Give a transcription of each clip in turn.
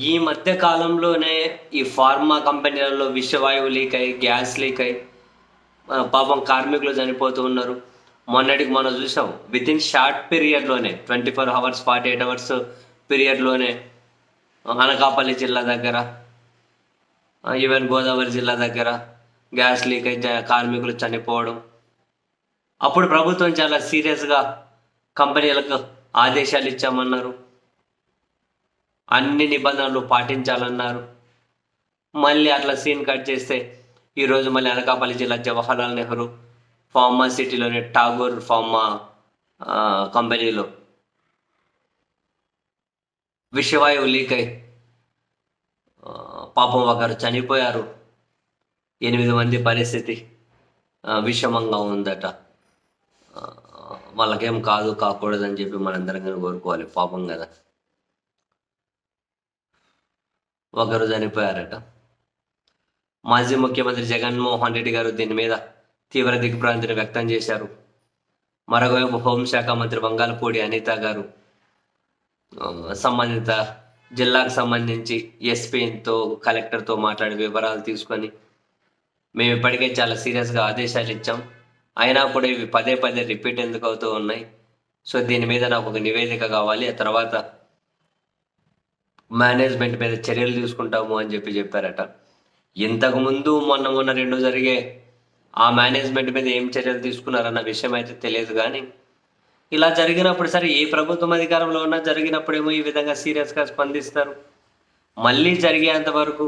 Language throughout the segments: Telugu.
ఈ మధ్య కాలంలోనే ఈ ఫార్మా కంపెనీలలో విషవాయువు లీక్ అయ్యి గ్యాస్ లీక్ అయ్యి పాపం కార్మికులు చనిపోతూ ఉన్నారు. మొన్నటికి మనం చూసాం with in short పీరియడ్లోనే twenty four hours forty eight hours పీరియడ్లోనే Anakapalli జిల్లా దగ్గర ఈవెన్ గోదావరి జిల్లా దగ్గర గ్యాస్ లీక్ అయితే కార్మికులు చనిపోవడం. అప్పుడు ప్రభుత్వం చాలా సీరియస్గా కంపెనీలకు ఆదేశాలు ఇచ్చామన్నారు. అన్ని నిబంధనలు పాటించాలన్నారు. మళ్ళీ అట్లా సీన్ కట్ చేస్తే ఈరోజు మళ్ళీ అనకాపల్లి జిల్లా జవహర్లాల్ నెహ్రూ ఫార్మా సిటీలోని టాగోర్ ఫార్మా కంపెనీలో విషవాయువు లీక్ అయి పాపం ఒకరు చనిపోయారు. ఎనిమిది మంది పరిస్థితి విషమంగా ఉందట. వాళ్ళకేం కాదు కాకూడదని చెప్పి మనందరం కోరుకోవాలి. పాపం కదా. ఒకరు చనిపోయారట. మాజీ ముఖ్యమంత్రి జగన్మోహన్ రెడ్డి గారు దీని మీద తీవ్ర దిగ్భ్రాంతిని వ్యక్తం చేశారు. మరోవైపు హోంశాఖ మంత్రి బంగాలపూడి అనిత గారు సంబంధిత జిల్లాకు సంబంధించి ఎస్పీతో కలెక్టర్తో మాట్లాడి వివరాలు తీసుకొని మేము ఇప్పటికే చాలా సీరియస్గా ఆదేశాలు ఇచ్చాం. అయినా కూడా ఇవి పదే పదే రిపీట్ ఎందుకు అవుతూ ఉన్నాయి? సో దీని మీద నాకు ఒక నివేదిక కావాలి. ఆ తర్వాత మేనేజ్మెంట్ మీద చర్యలు తీసుకుంటాము అని చెప్పి చెప్పారట. ఇంతకుముందు మొన్న మొన్న రెండు జరిగే ఆ మేనేజ్మెంట్ మీద ఏం చర్యలు తీసుకున్నారన్న విషయం అయితే తెలియదు కానీ ఇలా జరిగినప్పుడు సరే ఏ ప్రభుత్వం అధికారంలో ఉన్నా జరిగినప్పుడేమో ఈ విధంగా సీరియస్గా స్పందిస్తారు. మళ్ళీ జరిగేంత వరకు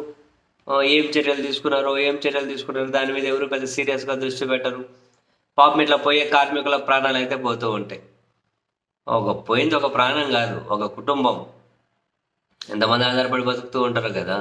ఏం చర్యలు తీసుకున్నారో ఏం చర్యలు తీసుకున్నారో దాని మీద ఎవరు పెద్ద సీరియస్గా దృష్టి పెట్టరు. పాపం ఇట్లా పోయే కార్మికుల ప్రాణాలు అయితే పోతూ ఉంటాయి. ఒక పోయింది ఒక ప్రాణం కాదు ఒక కుటుంబం. ఎంతమంది ఆధారపడి బతుకుతూ ఉంటారు కదా?